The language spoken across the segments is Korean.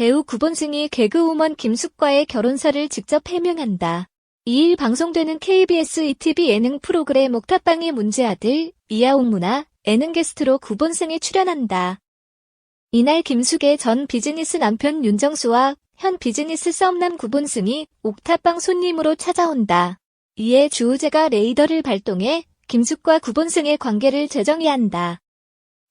배우 구본승이 개그우먼 김숙과의 결혼설을 직접 해명한다. 2일 방송되는 KBS ETV 예능 프로그램 옥탑방의 문제아들 이하옥무나 예능 게스트로 구본승이 출연한다. 이날 김숙의 전 비즈니스 남편 윤정수와 현 비즈니스 썸남 구본승이 옥탑방 손님으로 찾아온다. 이에 주우재가 레이더를 발동해 김숙과 구본승의 관계를 재정의한다.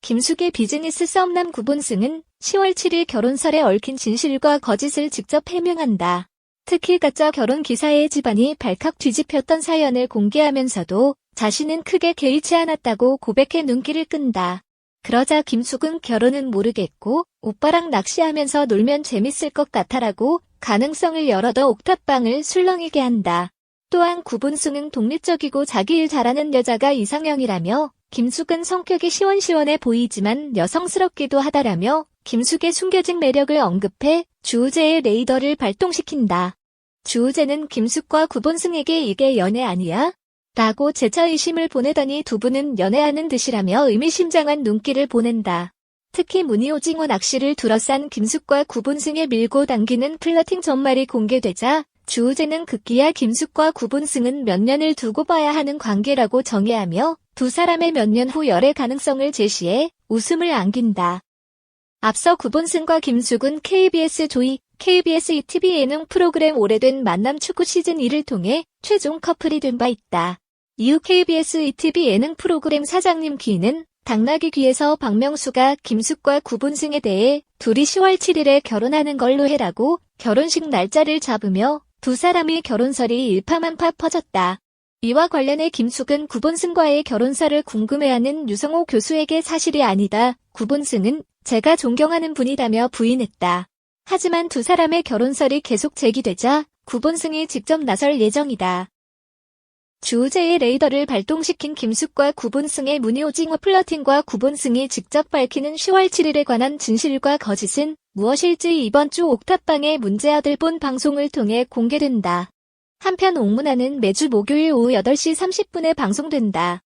김숙의 비즈니스 썸남 구본승은 10월 7일 결혼설에 얽힌 진실과 거짓을 직접 해명한다. 특히 가짜 결혼 기사의 집안이 발칵 뒤집혔던 사연을 공개하면서도 자신은 크게 개의치 않았다고 고백해 눈길을 끈다. 그러자 김숙은 결혼은 모르겠고 오빠랑 낚시하면서 놀면 재밌을 것 같아라고 가능성을 열어둬 옥탑방을 술렁이게 한다. 또한 구본승은 독립적이고 자기 일 잘하는 여자가 이상형이라며 김숙은 성격이 시원시원해 보이지만 여성스럽기도 하다라며 김숙의 숨겨진 매력을 언급해 주우재의 레이더를 발동시킨다. 주우재는 김숙과 구본승에게 이게 연애 아니야? 라고 재차 의심을 보내더니 두 분은 연애하는 듯이라며 의미심장한 눈길을 보낸다. 특히 무늬 오징어 낚시를 둘러싼 김숙과 구본승의 밀고 당기는 플러팅 전말이 공개되자 주우재는 급기야 김숙과 구본승은 몇 년을 두고 봐야 하는 관계라고 정의하며 두 사람의 몇 년 후 열애 가능성을 제시해 웃음을 안긴다. 앞서 구본승과 김숙은 KBS 조이, KBS ETV 예능 프로그램 오래된 만남 축구 시즌 1을 통해 최종 커플이 된 바 있다. 이후 KBS ETV 예능 프로그램 사장님 귀는 당나귀 귀에서 박명수가 김숙과 구본승에 대해 둘이 10월 7일에 결혼하는 걸로 해라고 결혼식 날짜를 잡으며 두 사람의 결혼설이 일파만파 퍼졌다. 이와 관련해 김숙은 구본승과의 결혼설을 궁금해하는 유성호 교수에게 사실이 아니다. 구본승은 제가 존경하는 분이라며 부인했다. 하지만 두 사람의 결혼설이 계속 제기되자 구본승이 직접 나설 예정이다. 주우재의 레이더를 발동시킨 김숙과 구본승의 무늬오징어 플러팅과 구본승이 직접 밝히는 10월 7일에 관한 진실과 거짓은 무엇일지 이번 주 옥탑방의 문제아들 본 방송을 통해 공개된다. 한편 옥문화는 매주 목요일 오후 8시 30분에 방송된다.